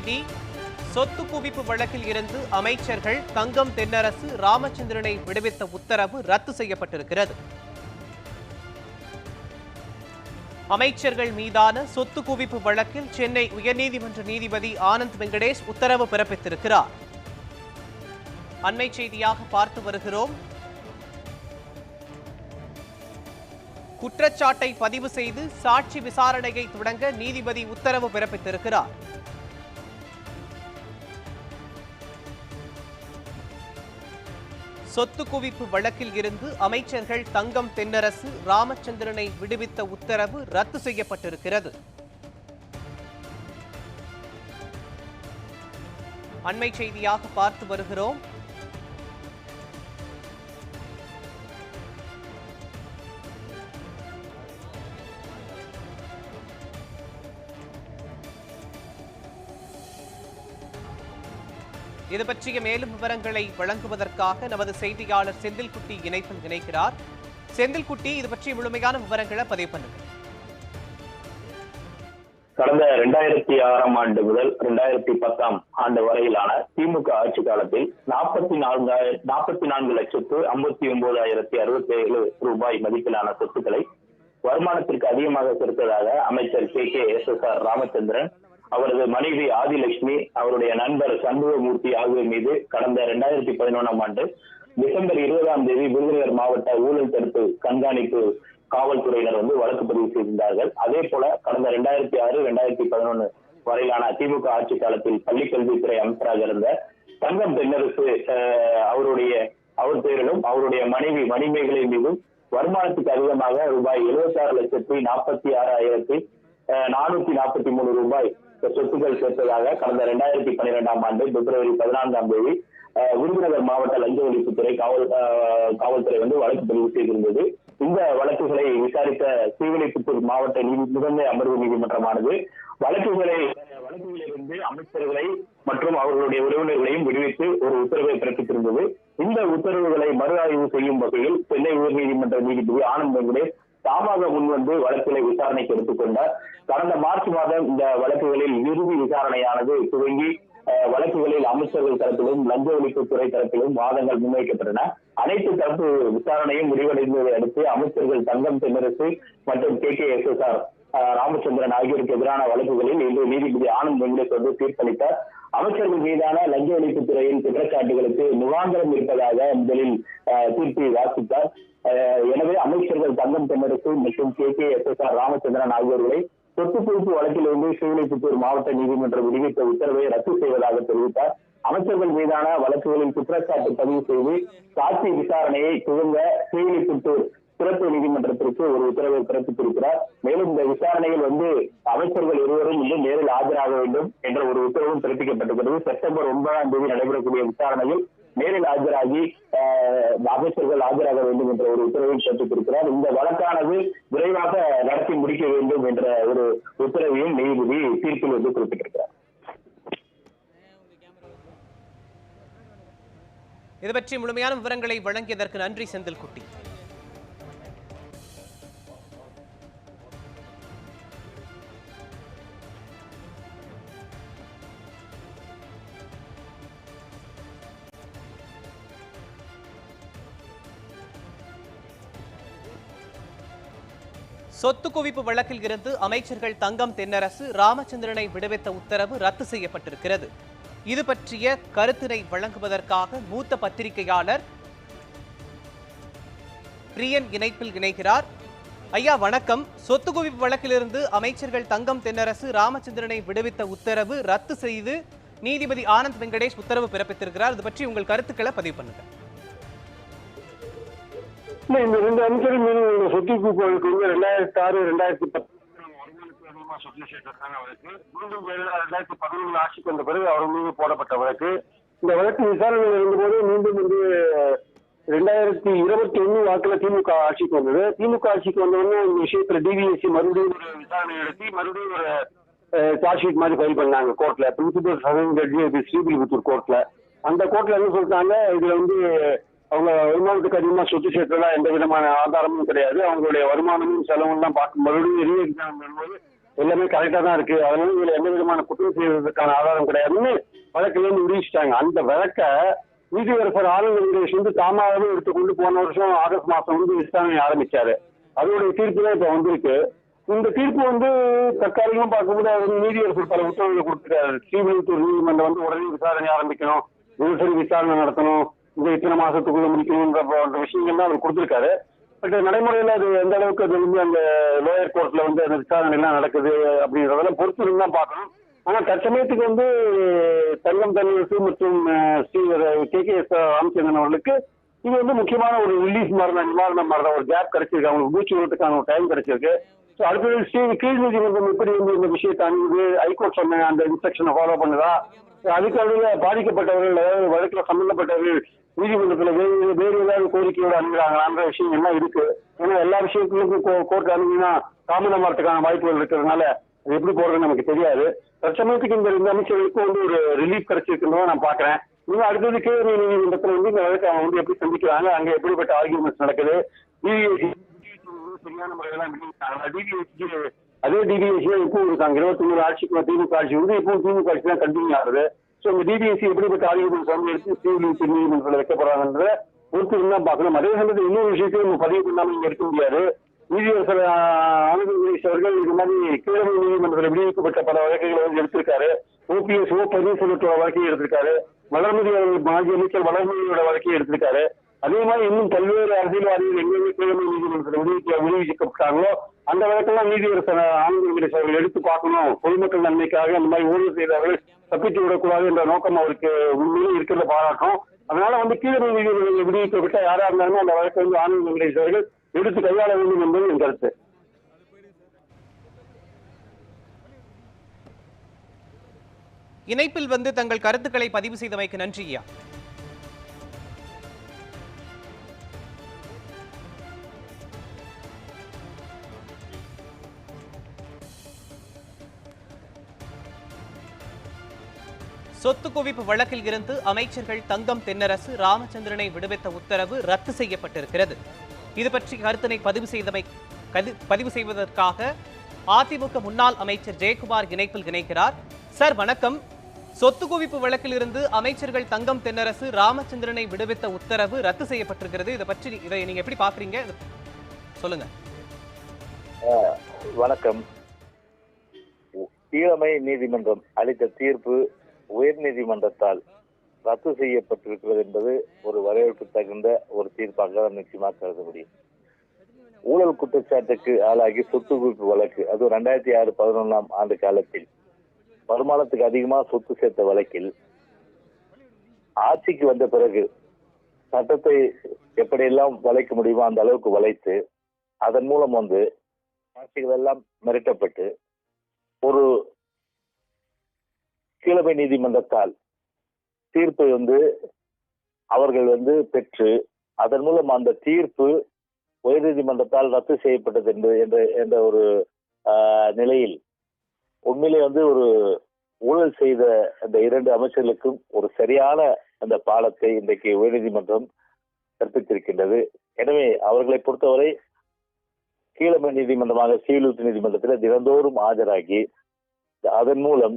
செய்தி சொத்து குவிப்பு வழக்கில் இருந்து அமைச்சர்கள் தங்கம் தென்னரசு ராமச்சந்திரனை விடுவித்த உத்தரவு ரத்து செய்யப்பட்டிருக்கிறது. அமைச்சர்கள் மீதான சொத்து குவிப்பு வழக்கில் சென்னை உயர்நீதிமன்ற நீதிபதி ஆனந்த் வெங்கடேஷ் உத்தரவு பிறப்பித்திருக்கிறார். அண்மை செய்தியாக பார்த்து வருகிறோம். குற்றச்சாட்டை பதிவு செய்து சாட்சி விசாரணையை தொடங்க நீதிபதி உத்தரவு பிறப்பித்திருக்கிறார். சொத்து குவிப்பு வழக்கில் இருந்து அமைச்சர்கள் தங்கம் தென்னரசு ராமச்சந்திரனை விடுவித்த உத்தரவு ரத்து செய்யப்பட்டிருக்கிறது. அண்மை செய்தியாக பார்த்து வருகிறோம். இது பற்றிய மேலும் விவரங்களை வழங்குவதற்காக நமது செய்தியாளர் செந்தில்குட்டி இணைப்பில் இணைக்கிறார் செந்தில்குட்டி இது பற்றிய முழுமையான விவரங்களை பதிவு பண்ணுங்கள் கடந்த இரண்டாயிரத்தி ஆறாம் ஆண்டு முதல் இரண்டாயிரத்தி பத்தாம் ஆண்டு வரையிலான திமுக ஆட்சி காலத்தில் நாற்பத்தி நான்காயிரம் நாற்பத்தி நான்கு லட்சத்து ஐம்பத்தி ஒன்பதாயிரத்தி அறுபத்தி ஏழு ரூபாய் மதிப்பிலான சொத்துக்களை வருமானத்திற்கு அதிகமாக செலுத்ததாக அமைச்சர் K. K. S. S. R. Ramachandran அவரது மனைவி ஆதிலட்சுமி அவருடைய நண்பர் சண்முகமூர்த்தி ஆகியோர் மீது கடந்த இரண்டாயிரத்தி பதினொன்றாம் ஆண்டு டிசம்பர் இருபதாம் தேதி விருதுநகர் மாவட்ட ஊழல் தடுப்பு கண்காணிப்பு காவல்துறையினர் வந்து வழக்கு பதிவு செய்திருந்தார்கள். அதே போல கடந்த இரண்டாயிரத்தி ஆறு இரண்டாயிரத்தி பதினொன்று வரையிலான திமுக ஆட்சி காலத்தில் பள்ளிக்கல்வித்துறை அமைச்சராக இருந்த தங்கம் தென்னரசு அஹ், அவருடைய அவர் பேரிலும் அவருடைய மனைவி மணிமேகலை மீதும் வருமானத்துக்கு அதிகமாக ரூபாய் எழுபத்தி ஆறு லட்சத்தி நாற்பத்தி ஆறாயிரத்தி நானூத்தி நாற்பத்தி மூணு ரூபாய் சொத்துக்கள் சேர்த்ததாக கடந்த இரண்டாயிரத்தி பன்னிரெண்டாம் ஆண்டு பிப்ரவரி பதினான்காம் தேதி விருதுநகர் மாவட்ட லஞ்ச ஒழிப்புத்துறை காவல் காவல்துறை வந்து வழக்கு பதிவு செய்திருந்தது. இந்த வழக்குகளை விசாரித்த ஸ்ரீவில்லிபுத்தூர் மாவட்ட நீதி முதன்மை அமர்வு நீதிமன்றமானது வழக்குகளை வழக்குகளிலிருந்து அமைச்சர்களை மற்றும் அவர்களுடைய உறவினர்களையும் விடுவித்து ஒரு உத்தரவை பிறப்பித்திருந்தது. இந்த உத்தரவுகளை மறு ஆய்வு செய்யும் வகையில் சென்னை உயர்நீதிமன்ற நீதிபதி ஆனந்த் வெங்கடேஷ் தாமாக முன்வந்து வழக்குகளை விசாரணைக்கு எடுத்துக்கொண்டார். கடந்த மார்ச் மாதம் இந்த வழக்குகளில் இறுதி விசாரணையானது துவங்கி வழக்குகளில் அமைச்சர்கள் தரப்பிலும் லஞ்ச ஒழிப்புத்துறை தரப்பிலும் வாதங்கள் முன்வைக்கப்பட்டன. அனைத்து தரப்பு விசாரணையும் முடிவடைந்ததை அடுத்து அமைச்சர்கள் தங்கம் தென்னரசு மற்றும் K K S S R Ramachandran ஆகியோருக்கு எதிரான வழக்குகளில் இன்று நீதிபதி ஆனந்த் வெங்கடேஷ் வந்து தீர்ப்பளித்தார். அமைச்சர்கள் மீதான லஞ்ச ஒழிப்பு துறையின் குற்றச்சாட்டுகளுக்கு முகாந்திரம் இருப்பதாக முதலில் தீர்ப்பை வாசித்தார். எனவே அமைச்சர்கள் தங்கம் தென்னரசு மற்றும் K K S S R Ramachandran ஆகியோர்களை சொத்து குவிப்பு வழக்கிலிருந்து ஸ்ரீவில்லிபுத்தூர் மாவட்ட நீதிமன்றம் விடுவித்த உத்தரவை ரத்து செய்வதாக தெரிவித்தார். அமைச்சர்கள் மீதான வழக்குகளில் குற்றச்சாட்டு பதிவு செய்து சாட்சி விசாரணையை துவங்க ஸ்ரீவில்லிபுத்தூர் சிறப்பு நீதிமன்றத்திற்கு ஒரு உத்தரவை பிறப்பித்திருக்கிறார். மேலும் இந்த விசாரணையில் வந்து அமைச்சர்கள் இருவரும் இன்னும் நேரில் ஆஜராக வேண்டும் என்ற ஒரு உத்தரவும் பிறப்பிக்கப்பட்டிருக்கிறது. செப்டம்பர் ஒன்பதாம் தேதி நடைபெறக்கூடிய விசாரணையில் நேரில் ஆஜராகி அமைச்சர்கள் ஆஜராக வேண்டும் என்ற ஒரு உத்தரவை பிறப்பித்திருக்கிறார். இந்த வழக்கானது விரைவாக நடத்தி முடிக்க வேண்டும் என்ற ஒரு உத்தரவையும் நீதிபதி தீர்ப்பில் வந்து குறிப்பிட்டிருக்கிறார். இது பற்றி முழுமையான விவரங்களை வழங்கியதற்கு நன்றி செந்தில்குட்டி. சொத்து குவிப்பு வழக்கில் இருந்து அமைச்சர்கள் தங்கம் தென்னரசு ராமச்சந்திரனை விடுவித்த உத்தரவு ரத்து செய்யப்பட்டிருக்கிறது. இது பற்றிய கருத்தினை வழங்குவதற்காக மூத்த பத்திரிகையாளர் பிரியன் இணைப்பில் இணைகிறார். ஐயா வணக்கம். சொத்து குவிப்பு வழக்கிலிருந்து அமைச்சர்கள் தங்கம் தென்னரசு ராமச்சந்திரனை விடுவித்த உத்தரவு ரத்து செய்து நீதிபதி ஆனந்த் வெங்கடேஷ் உத்தரவு பிறப்பித்திருக்கிறார். இது பற்றி உங்கள் கருத்துக்களை பதிவு பண்ணுங்கள். இல்லை இந்த ரெண்டு அமைச்சரும் மீன் உள்ள சொத்து குவிப்பு வழக்கு வந்து ரெண்டாயிரத்தி ஆறு ரெண்டாயிரத்தி பத்து வருமானத்துக்கு அதிகமா சொத்து சேர்த்திருக்காங்க வழக்கு மீண்டும் வேற ரெண்டாயிரத்தி பதினொன்று ஆட்சிக்கு வந்த பிறகு அவர் மீது போடப்பட்ட வழக்கு இந்த வழக்கு விசாரணையில் இருந்தபோது மீண்டும் வந்து ரெண்டாயிரத்தி இருபத்தி ஒன்று வாக்குல திமுக ஆட்சிக்கு வந்தது. திமுக ஆட்சிக்கு வந்த இந்த விஷயத்துல டிவிஎஸ்சி மறுபடியும் ஒரு விசாரணை நடத்தி மறுபடியும் ஒரு சார்ஜ் ஷீட் மாதிரி ஃபைல் பண்ணாங்க கோர்ட்ல பிரின்சிபல் சதவீத ஜட்ஜி ஸ்ரீபிலிபுத்தூர் கோர்ட்ல அந்த கோர்ட்ல என்ன சொல்லிட்டாங்க? இதுல வந்து அவங்க வருமானத்துக்கு அதிகமா சொத்து சேர்த்ததா எந்த விதமான ஆதாரமும் கிடையாது. அவங்களுடைய வருமானமும் செலவும் பார்க்கும் மறுபடியும் ரீ எக்ஸாம் எல்லாமே கரெக்டா தான் இருக்கு. அதனால இதுல எந்த விதமான குற்றம் செய்வதற்கான ஆதாரம் கிடையாதுன்னு வழக்குல இருந்து விடுவிச்சிட்டாங்க. அந்த வழக்கை நீதியரசர் ஆனந்த் வெங்கடேஷ் வந்து தாமாகவே எடுத்துக்கொண்டு போன வருஷம் ஆகஸ்ட் மாசம் வந்து விசாரணை ஆரம்பிச்சாரு. அதோடைய தீர்ப்பு தான் இப்ப வந்திருக்கு. இந்த தீர்ப்பு வந்து தற்காலிகம் பார்க்கும்போது அவர் வந்து நீதியரசர் பல உத்தரவுகளை கொடுத்துருக்காரு ஸ்ரீவில்லிபுத்தூர் நீதிமன்றம் வந்து உடனே விசாரணை ஆரம்பிக்கணும். தினசரி விசாரணை நடத்தணும். இந்த இத்தனை மாசத்துக்குள்ள முடிக்கணும்ன்ற போன்ற விஷயங்கள் தான் அவர் கொடுத்திருக்காரு. பட் நடைமுறையில அது எந்த அளவுக்கு அது வந்து அந்த லோயர் கோர்ட்ல வந்து அந்த விசாரணை எல்லாம் நடக்குது அப்படின்றதெல்லாம் பொறுத்து தான் பார்க்கணும். ஆனா தற்சமயத்துக்கு வந்து தங்கம் தனியரசு மற்றும் Shri K K S Ramachandran அவர்களுக்கு இது வந்து முக்கியமான ஒரு ரிலீஃப் மாதிரி தான் நிவாரணம் மாதிரி தான் ஒரு கேப் கிடைச்சிருக்கு. அவங்களுக்கு மூச்சு விடுறதுக்கான ஒரு டைம் கிடைச்சிருக்கு. ஸோ அடுத்தது ஸ்ரீ கீழ் நீதிமன்றம் எப்படி வந்து இந்த விஷயத்தை அணுகுது? ஹைகோர்ட் சொன்ன அந்த இன்ஸ்ட்ரக்ஷனை ஃபாலோ பண்ணுதா? அதுக்கு பாதிக்கப்பட்டவர்கள் அதாவது வழக்கில் சம்பந்தப்பட்டவர்கள் நீதிமன்றத்தில் வேறு வேறு ஏதாவது கோரிக்கையோடு அணுகிறாங்களான்ற விஷயம் எல்லாம் இருக்கு? ஏன்னா எல்லா விஷயத்துக்கும் கோர்ட் அணுகினா வரத்துக்கான வாய்ப்புகள் இருக்கிறதுனால அது எப்படி போடுறதுன்னு நமக்கு தெரியாது. தற்சமயத்துக்கு இந்த இந்த அமைச்சர்களுக்கும் வந்து ஒரு ரிலீஃப் கிடைச்சிருக்குன்னு நான் பாக்குறேன் இன்னும் அடுத்தது கேள்வி நீதிமன்றத்தில் வந்து இந்த வழக்கு அவங்க வந்து எப்படி சந்திக்கிறாங்க அங்க எப்படிப்பட்ட ஆர்கியூமெண்ட்ஸ் நடக்குது? DVSC சரியான முறையெல்லாம் டிபிஎஸ்சி அதே டிபிஎஸ்சி இப்பவும் இருக்காங்க. இருபத்தி மூணு ஆட்சிக்கு திமுக ஆட்சி வந்து இப்பவும் திமுக ஆட்சி தான் கண்டினியூ ஆகுது. ஸோ இந்த டிபிஎஸ்சி எப்படிப்பட்ட ஆர்கியூமெண்ட்ஸ் வந்து எடுத்து சிவில் நீதிமன்றத்தில் வைக்க போறாங்கன்றத பொறுத்து இருந்தா பார்க்கணும். அதே சமயத்தில் இன்னொரு விஷயத்தையும் நம்ம பதிவு பண்ணாமல் இங்கே இருக்க முடியாது. நீதியரசர் ஆனந்த் அவர்கள் இது மாதிரி கீழமை நீதிமன்றத்தில் விடுவிக்கப்பட்ட பல வழக்குகளை வந்து எடுத்திருக்காரு. ஓபிஎஸ் ஓ பன்னீர்செல்வத்தோட வழக்கையும் எடுத்திருக்காரு. வளர்மதி அவர்கள் மாஜி அமைச்சர் வளர்மதியோட வழக்கையும் எடுத்திருக்காரு. அதே மாதிரி இன்னும் பல்வேறு அரசியல்வாதிகள் எங்கெங்கே தேர்தல் நீதிமன்றத்தில் விடுவிக்க விடுவிக்கப்பட்டாங்களோ அந்த வழக்கெல்லாம் நீதியரசர் ஆனந்த் அவர்கள் எடுத்து பார்க்கணும். பொதுமக்கள் நன்மைக்காக அந்த மாதிரி ஊழல் செய்தவர்கள் தப்பித்து விடக்கூடாது என்ற நோக்கம் அவருக்கு உண்மையிலே இருக்கிறத பாராட்டும் அதனால வந்து கீழமை நீதிமன்றத்தில் விடுவிக்கப்பட்ட யாரா இருந்தாலுமே அந்த வழக்கை வந்து ஆனந்த் வெங்கடேஷ் அவர்கள் எடுத்து கையாள வேண்டும் என்பது என் கருத்து. இணைப்பில் வந்து தங்கள் கருத்துக்களை பதிவு செய்தமைக்கு நன்றி ஐயா. சொத்து குவிப்பு வழக்கில் இருந்து அமைச்சர்கள் தங்கம் தென்னரசு ராமச்சந்திரனை விடுவித்த உத்தரவு ரத்து செய்யப்பட்டிருக்கிறது. இது பற்றி கருத்தினை பதிவு செய்தமை கதி- பதிவு செய்வதற்காக அதிமுக முன்னாள் அமைச்சர் ஜெயக்குமார் இணைப்பில் இணைக்கிறார் சார் வணக்கம். சொத்து குவிப்பு வழக்கில் இருந்து அமைச்சர்கள் தங்கம் தென்னரசு ராமச்சந்திரனை விடுவித்த உத்தரவு ரத்து செய்யப்பட்டிருக்கிறது. இதை பற்றி இதை நீங்க எப்படி பாக்குறீங்க? சொல்லுங்க. வணக்கம். கீழமை நீதிமன்றம் அளித்த தீர்ப்பு உயர் நீதிமன்றத்தால் ரத்து செய்யப்பட்டிருக்கிறது என்பது ஒரு வரவேற்பு தகுந்த ஒரு தீர்ப்பாக நிச்சயமாக கருத முடியும். ஊழல் குற்றச்சாட்டுக்கு ஆளாகி சொத்து குவிப்பு வழக்கு. அது ரெண்டாயிரத்தி ஆறு பதினொன்றாம் ஆண்டு காலத்தில் வருமானத்துக்கு அதிகமாக சொத்து சேர்த்த வழக்கில் ஆட்சிக்கு வந்த பிறகு சட்டத்தை எப்படியெல்லாம் வளைக்க முடியுமோ அந்த அளவுக்கு வளைத்து அதன் மூலம் வந்து ஆட்சிகள் எல்லாம் மிரட்டப்பட்டு ஒரு கீழமை நீதிமன்றத்தால் தீர்ப்பை வந்து அவர்கள் வந்து பெற்று அதன் மூலம் அந்த தீர்ப்பு உயர்நீதிமன்றத்தால் ரத்து செய்யப்பட்டது என்று என்ற என்ற ஒரு ஆஹ், நிலையில் உண்மையிலே வந்து ஒரு ஊழல் செய்த அந்த இரண்டு அமைச்சர்களுக்கும் ஒரு சரியான அந்த பாலத்தை இன்றைக்கு உயர்நீதிமன்றம் கற்பித்திருக்கின்றது. எனவே அவர்களை பொறுத்தவரை கீழமை நீதிமன்றமாக சீலூத்து நீதிமன்றத்தில் தினந்தோறும் ஆஜராகி அதன் மூலம்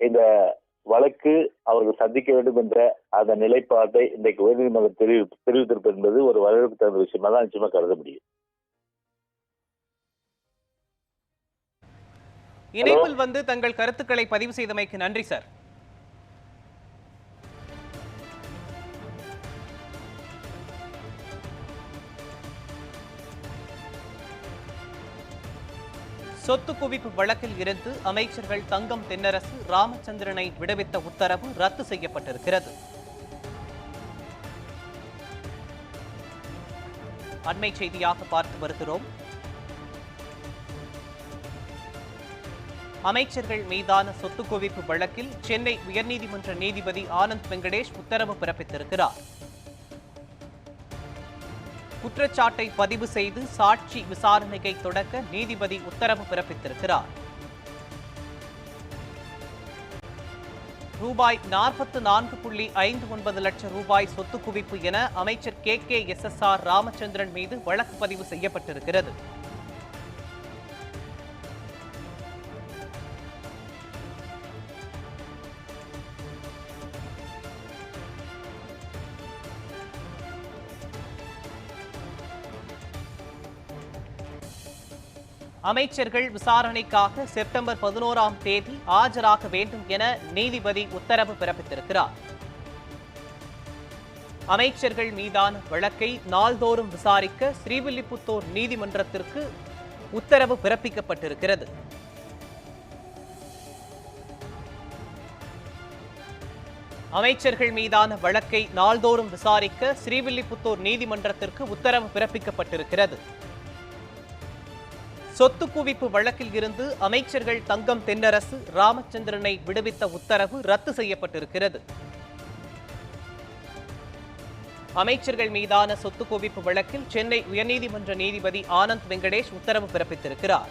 இந்த வழக்கு அவர்கள் சந்திக்க வேண்டும் என்ற அந்த நிலைப்பாட்டை இன்றைக்கு உயர்நீதிமன்றம் தெரிவி தெரிவித்திருப்பது என்பது ஒரு வரவேற்பு தகுந்த விஷயமா. தான் நிச்சயமா கருத முடியும். இணைப்பில் வந்து தங்கள் கருத்துக்களை பதிவு செய்தமைக்கு நன்றி சார். சொத்து குவிப்பு வழக்கில் இருந்து அமைச்சர்கள் தங்கம் தென்னரசு ராமச்சந்திரனை விடுவித்த உத்தரவு ரத்து செய்யப்பட்டிருக்கிறது. அண்மை செய்தியாக பார்த்து வருகிறோம். அமைச்சர்கள் மீதான சொத்து குவிப்பு வழக்கில் சென்னை உயர்நீதிமன்ற நீதிபதி ஆனந்த் வெங்கடேஷ் உத்தரவு பிறப்பித்திருக்கிறார். குற்றச்சாட்டை பதிவு செய்து சாட்சி விசாரணையை தொடக்க நீதிபதி உத்தரவு பிறப்பித்திருக்கிறார். ரூபாய் நாற்பத்து நான்கு புள்ளி ஐந்து ஒன்பது லட்சம் ரூபாய் சொத்து குவிப்பு என அமைச்சர் K K S S R Ramachandran மீது வழக்கு பதிவு செய்யப்பட்டிருக்கிறது. அமைச்சர்கள் விசாரணைக்காக செப்டம்பர் பதினோராம் தேதி ஆஜராக வேண்டும் என நீதிபதி உத்தரவு பிறப்பித்திருக்கிறார். அமைச்சர்கள் மீதான வழக்கை நாள்தோறும் விசாரிக்க ஸ்ரீவில்லிபுத்தூர் நீதிமன்றத்திற்கு உத்தரவு பிறப்பிக்கப்பட்டிருக்கிறது. அமைச்சர்கள் மீதான வழக்கை நாள்தோறும் விசாரிக்க ஸ்ரீவில்லிபுத்தூர் நீதிமன்றத்திற்கு உத்தரவு பிறப்பிக்கப்பட்டிருக்கிறது. சொத்து குவிப்பு வழக்கில் இருந்து அமைச்சர்கள் தங்கம் தென்னரசு ராமச்சந்திரனை விடுவித்த உத்தரவு ரத்து செய்யப்பட்டிருக்கிறது. அமைச்சர்கள் மீதான சொத்து குவிப்பு வழக்கில் சென்னை உயர்நீதிமன்ற நீதிபதி ஆனந்த் வெங்கடேஷ் உத்தரவு பிறப்பித்திருக்கிறார்.